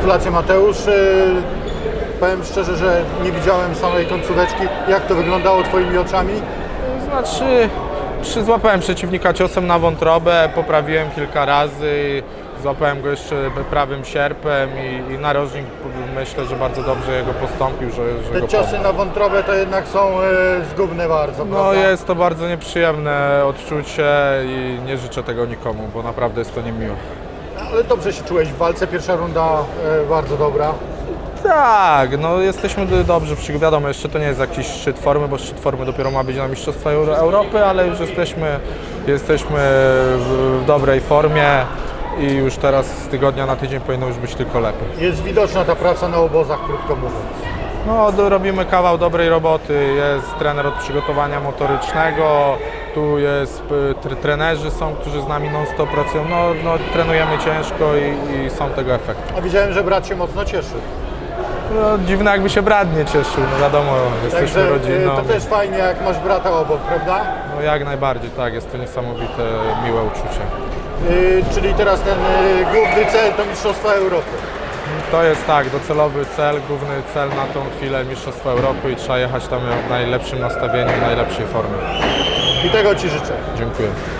Gratulacje Mateusz. Yy, Powiem szczerze, że nie widziałem samej końcóweczki. Jak to wyglądało Twoimi oczami? Znaczy, przy, złapałem przeciwnika ciosem na wątrobę, poprawiłem kilka razy, złapałem go jeszcze prawym sierpem i, i narożnik myślę, że bardzo dobrze jego postąpił, że, że Te go ciosy na wątrobę to jednak są yy, zgubne bardzo, No prawda? jest to bardzo nieprzyjemne odczucie i nie życzę tego nikomu, bo naprawdę jest to niemiłe. Ale dobrze się czułeś w walce. Pierwsza runda yy, bardzo dobra. Tak, no jesteśmy dobrze przygotowani. Wiadomo, jeszcze to nie jest jakiś szczyt formy, bo szczyt formy dopiero ma być na Mistrzostwa Euro- Europy, ale już jesteśmy, jesteśmy w, w dobrej formie i już teraz z tygodnia na tydzień powinno już być tylko lepiej. Jest widoczna ta praca na obozach, krótko mówiąc. No, do- robimy kawał dobrej roboty. Jest trener od przygotowania motorycznego, tu jest y, tr- trenerzy są, którzy z nami non-stop pracują. No, no, trenujemy ciężko i, i są tego efekty. A widziałem, że brat się mocno cieszy. No, dziwne jakby się brat nie cieszył, no wiadomo, jesteśmy Także yy, rodziną. to też fajnie, jak masz brata obok, prawda? No jak najbardziej, tak, jest to niesamowite, miłe uczucie. Yy, czyli teraz ten yy, główny cel to Mistrzostwa Europy. To jest tak, docelowy cel, główny cel na tą chwilę Mistrzostwa Europy i trzeba jechać tam w najlepszym nastawieniu i najlepszej formie. I tego Ci życzę. Dziękuję.